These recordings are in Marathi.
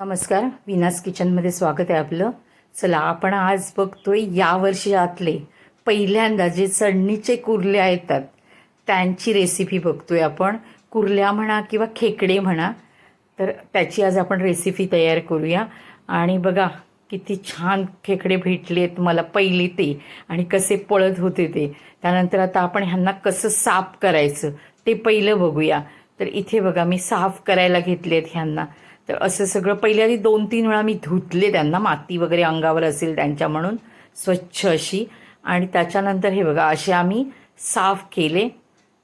नमस्कार विनास किचनमध्ये स्वागत आहे आपलं. चला आपण आज बघतोय या वर्षातले पहिल्यांदा जे चढणीचे कुर्ल्या येतात त्यांची रेसिपी बघतोय आपण. कुर्ल्या म्हणा किंवा खेकडे म्हणा तर त्याची आज आपण रेसिपी तयार करूया. आणि बघा किती छान खेकडे भेटलेत मला पहिले ते आणि कसे पळत होते ते. त्यानंतर आता आपण ह्यांना कसं साफ करायचं ते पहिलं बघूया. तर इथे बघा मी साफ करायला घेतलेत ह्यांना. तर असं सगळं पहिल्यांदा दोन तीन वेळा मी धुतले त्यांना माती वगैरे अंगावर असेल त्यांच्या म्हणून स्वच्छ अशी. आणि त्याच्यानंतर हे बघा असे आम्ही साफ केले.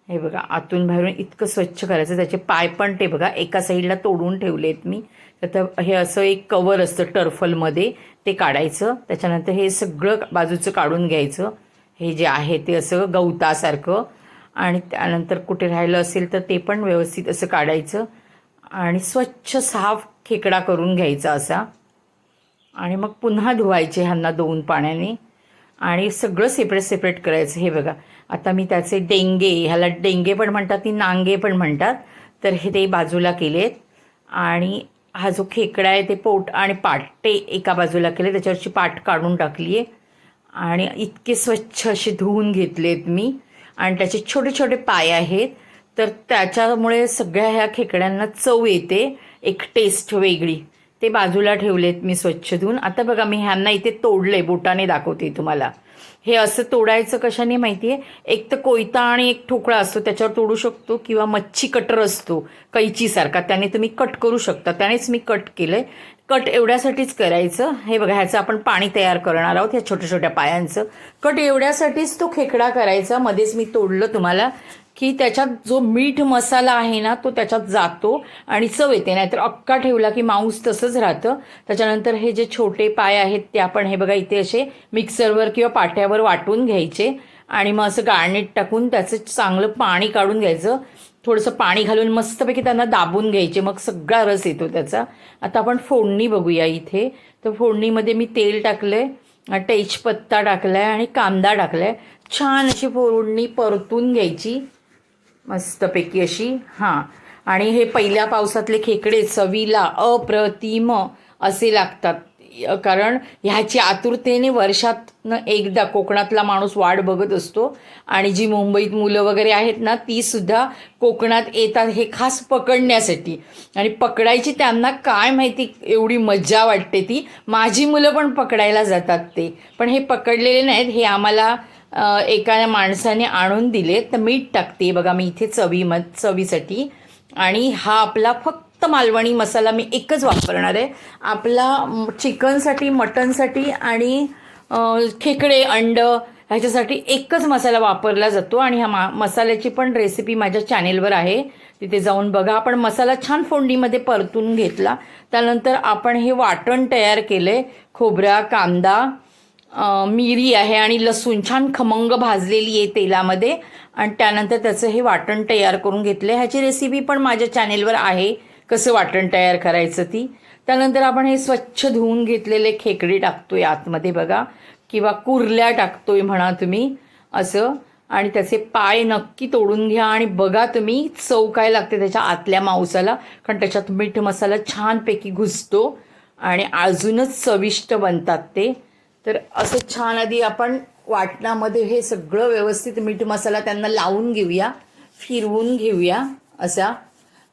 हे बघा आतून बाहेरून इतकं स्वच्छ करायचं. त्याचे पाय पण ते बघा एका साईडला तोडून ठेवलेत मी. तर हे असं एक कवर असतं टर्फलमध्ये ते काढायचं. त्याच्यानंतर हे सगळं बाजूचं काढून घ्यायचं. हे जे आहे ते असं गवतासारखं. आणि त्यानंतर कुठे राहिलं असेल तर ते पण व्यवस्थित असं काढायचं. आणि स्वच्छ साफ खेकडा करून घ्यायचा असा. आणि मग पुन्हा धुवायचे ह्यांना दोन पाण्याने. आणि सगळं सेपरेट सेपरेट करायचं. हे बघा आता मी त्याचे डेंगे ह्याला डेंगे पण म्हणतात ती नांगे पण म्हणतात. तर हे ते बाजूला केलेत. आणि हा जो खेकडा आहे ते पोट आणि पाट ते एका बाजूला केले. त्याच्यावरची पाट काढून टाकली आहे आणि इतके स्वच्छ असे धुवून घेतलेत मी. आणि त्याचे छोटे छोटे पाय आहेत. तर त्याच्यामुळे सगळ्या ह्या खेकड्यांना चव येते एक टेस्ट वेगळी. ते बाजूला ठेवलेत मी स्वच्छ धुवून. आता बघा मी ह्यांना इथे तोडले बोटाने दाखवते तुम्हाला. हे असं तोडायचं कशाने माहिती आहे एक तर कोयता आणि एक ठोकळा असतो त्याच्यावर तोडू शकतो किंवा मच्छी कटर असतो कैचीसारखा. त्याने तुम्ही कट करू शकता. त्यानेच मी कट केलं कट एवढ्यासाठीच करायचं. हे बघा ह्याचं आपण पाणी तयार करणार आहोत ह्या छोट्या छोट्या पायांचं. कट एवढ्यासाठीच तो खेकडा करायचा. मध्येच मी तोडलं तुम्हाला. की त्याच्यात जो मीठ मसाला आहे ना तो त्याच्यात जातो आणि चव येते. नाहीतर अक्का ठेवला की मांस तसंच राहतं. त्याच्यानंतर हे जे छोटे पाय आहेत ते आपण हे बघा इथे असे मिक्सरवर किंवा पाट्यावर वाटून घ्यायचे आणि मग असं गाळणीत टाकून त्याचं चांगलं पाणी काढून घ्यायचं. थोडंसं पाणी घालून मस्तपैकी त्यांना दाबून घ्यायचे. मग सगळा रस येतो त्याचा. आता आपण फोडणी बघूया इथे. तर फोडणीमध्ये मी तेल टाकलं आहे तेजपत्ता टाकला आहे आणि कांदा टाकला आहे छान अशी फोडणी परतून घ्यायची. मस्तपैकी अशी हां. आणि हे पहिल्या पावसातले खेकडे चवीला अप्रतिम असे लागतात. कारण ह्याची आतुरतेने वर्षातनं एकदा कोकणातला माणूस वाट बघत असतो. आणि जी मुंबईत मुलं वगैरे आहेत ना ती सुद्धा कोकणात येतात हे खास पकडण्यासाठी. आणि पकडायची त्यांना काय माहिती एवढी मज्जा वाटते ती. माझी मुलं पण पकडायला जातात ते. पण हे पकडलेले नाहीत हे आम्हाला एका माणसाने आणून दिले तर मीठ टाकते. बघा मी इथे चवी म चवीसाठी. आणि हा आपला फक्त मालवणी मसाला मी एकच वापरणार आहे. आपला चिकनसाठी मटनसाठी आणि खेकडे अंड ह्याच्यासाठी एकच मसाला वापरला जातो. आणि ह्या मा मसाल्याची पण रेसिपी माझ्या चॅनेलवर आहे. तिथे जाऊन बघा. आपण मसाला छान फोडणीमध्ये परतून घेतला. त्यानंतर आपण हे वाटण तयार केलं आहे खोबरा कांदा मिरी आहे आणि लसूण छान खमंग भाजलेली आहे तेलामध्ये. आणि त्यानंतर त्याचं हे वाटण तयार करून घेतलं आहे. ह्याची रेसिपी पण माझ्या चॅनेलवर आहे कसं वाटण तयार करायचं ती. त्यानंतर आपण हे स्वच्छ धुवून घेतलेले खेकडे टाकतोय आतमध्ये बघा किंवा कुर्ल्या टाकतोय म्हणा तुम्ही असं. आणि त्याचे पाय नक्की तोडून घ्या आणि बघा तुम्ही चव काय लागते त्याच्या आतल्या मांसाला. कारण त्याच्यात मीठ मसाला छानपैकी घुसतो आणि अजूनच चविष्ट बनतात ते. तर असं छान आधी आपण वाटणामध्ये हे सगळं व्यवस्थित मीठ मसाला त्यांना लावून घेऊया फिरवून घेऊया असा.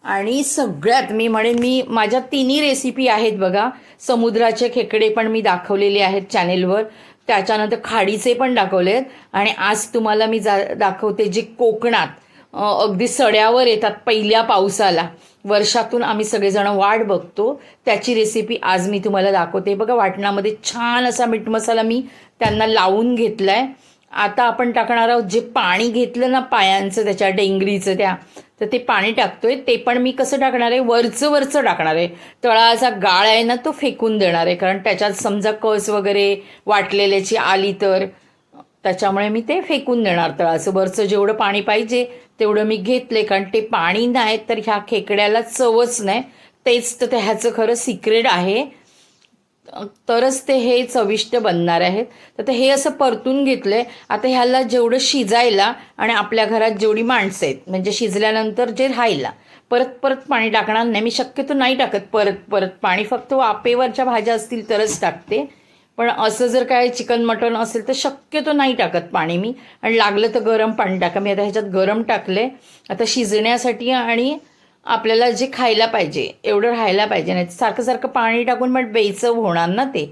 आणि सगळ्यात मी म्हणेन मी माझ्या तिन्ही रेसिपी आहेत बघा समुद्राचे खेकडे पण मी दाखवलेले आहेत चॅनेलवर त्याच्यानंतर खाडीचे पण दाखवले आहेत आणि आज तुम्हाला मी जा दाखवते जे कोकणात अगदी सड्यावर येतात पहिल्या पावसाला. वर्षातून आम्ही सगळेजण वाट बघतो. त्याची रेसिपी आज मी तुम्हाला दाखवते. बघा वाटणामध्ये छान असा मीठ मसाला मी त्यांना लावून घेतला आहे आता आपण टाकणार आहोत जे पाणी घेतलं ना पायांचं त्याच्या डेंगरीचं त्या तर ते पाणी टाकतोय. ते पण मी कसं टाकणार आहे? वरचं वरचं टाकणार आहे. तळाचा गाळ आहे ना तो फेकून देणार आहे. कारण त्याच्यात समजा कस वगैरे वाटलेल्याची आली तर त्याच्यामुळे मी ते फेकून देणार तळाचं. वरचं जेवढं पाणी पाहिजे तेवढं मी घेतले कारण ते पाणी नाही तर ह्या खेकड्याला चवच नाही. तेच तर ते ह्याचं खरं सिक्रेट आहे. तरच ते हे चविष्ट बनणार आहेत. तर ते हे असं परतून घेतलं आहे आता ह्याला जेवढं शिजायला आणि आपल्या घरात जेवढी माणसं आहेत म्हणजे शिजल्यानंतर जे राहायला परत परत पाणी टाकणार नाही. मी शक्यतो नाही टाकत. परत परत पाणी फक्त वापेवरच्या भाज्या असतील तरच टाकते. पण असं जर काय चिकन मटण असेल तर शक्यतो नाही टाकत पाणी मी. आणि लागलं तर गरम पाणी टाका. मी आता ह्याच्यात गरम टाकले आता शिजण्यासाठी आणि आपल्याला जे खायला पाहिजे एवढं राहायला पाहिजे नाही. सारखं सारखं पाणी टाकून मग बेचव होणार ना ते.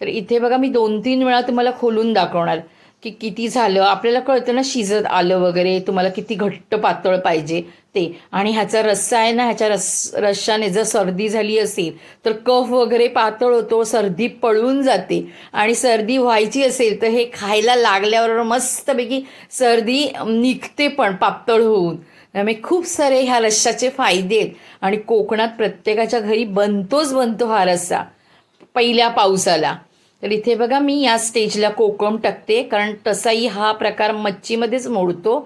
तर इथे बघा मी दोन तीन वेळा तुम्हाला खोलून दाखवणार. की किती झालं? आपल्याला कळतं ना शिजत आलं वगैरे तुम्हाला किती घट्ट पातळ पाहिजे ते. आणि ह्याचा रस्सा आहे ना ह्याच्या रस रश्शाने जर सर्दी झाली असेल तर कफ वगैरे पातळ होतो सर्दी पळून जाते. आणि सर्दी व्हायची असेल तर हे खायला लागल्यावर मस्तपैकी सर्दी निघते पण पातळ होऊन. त्यामुळे खूप सारे ह्या रश्शाचे फायदे आहेत. आणि कोकणात प्रत्येकाच्या घरी बनतोच बनतो हा रस्सा पहिल्या पावसाला. तर इथे बघा मी या स्टेजला कोकम टाकते कारण तसाही हा प्रकार मच्छीमध्येच मोडतो.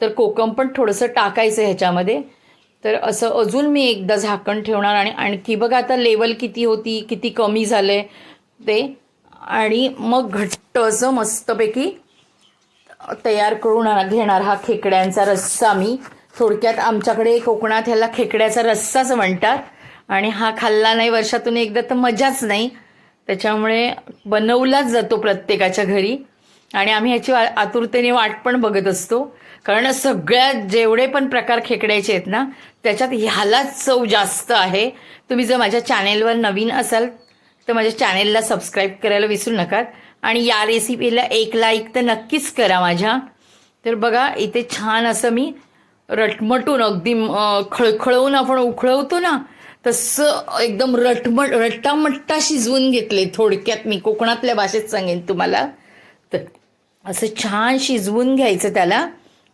तर कोकम पण थोडंसं टाकायचं ह्याच्यामध्ये. तर असं अजून मी एकदा झाकण ठेवणार आणि आणखी बघा आता लेवल किती होती किती कमी झालं आहे ते. आणि मग घट्ट असं मस्तपैकी तयार करून घेणार हा खेकड्यांचा रस्सा मी. थोडक्यात आमच्याकडे कोकणात ह्याला खेकड्याचा रस्साच म्हणतात. आणि हा खाल्ला नाही वर्षातून एकदा तर मजाच नाही. त्याच्यामुळे बनवलाच जातो प्रत्येकाच्या घरी. आणि आम्ही ह्याची वा- आतुरतेने वाट पण बघत असतो. कारण सगळ्यात जेवढे पण प्रकार खेकड्याचे आहेत ना त्याच्यात ह्यालाच चव जास्त आहे. तुम्ही जर माझ्या चॅनेलवर नवीन असाल तर माझ्या चॅनेलला सबस्क्राईब करायला विसरू नका आणि या रेसिपीला एक लाईक तर नक्कीच करा माझ्या. तर बघा इथे छान असं मी रटमटून अगदी खळखळवून आपण उखळवतो ना तसं एकदम रटमट रट्टामट्टा शिजवून घेतले थोडक्यात. मी कोकणातल्या भाषेत सांगेन तुम्हाला. तर असं छान शिजवून घ्यायचं त्याला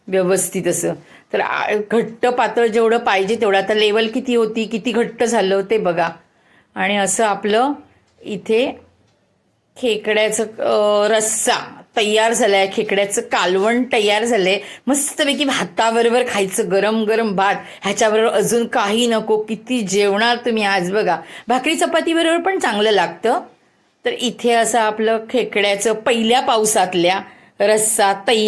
व्यवस्थित असं. तर घट्ट पातळ जेवढं पाहिजे तेवढं. आता लेवल किती होती किती घट्ट झालं ते बघा. आणि असं आपलं इथे खेकड्याचं रस्सा. तयार झालाय खेकड्याचं कालवण तयार झालंय. मस्तपैकी भाताबरोबर खायचं गरम गरम भात. ह्याच्याबरोबर अजून काही नको किती जेवणार तुम्ही आज बघा. भाकरी चपातीबरोबर पण चांगलं लागतं. तर इथे असं आपलं खेकड्याचं पहिल्या पावसातल्या रस्सा तयार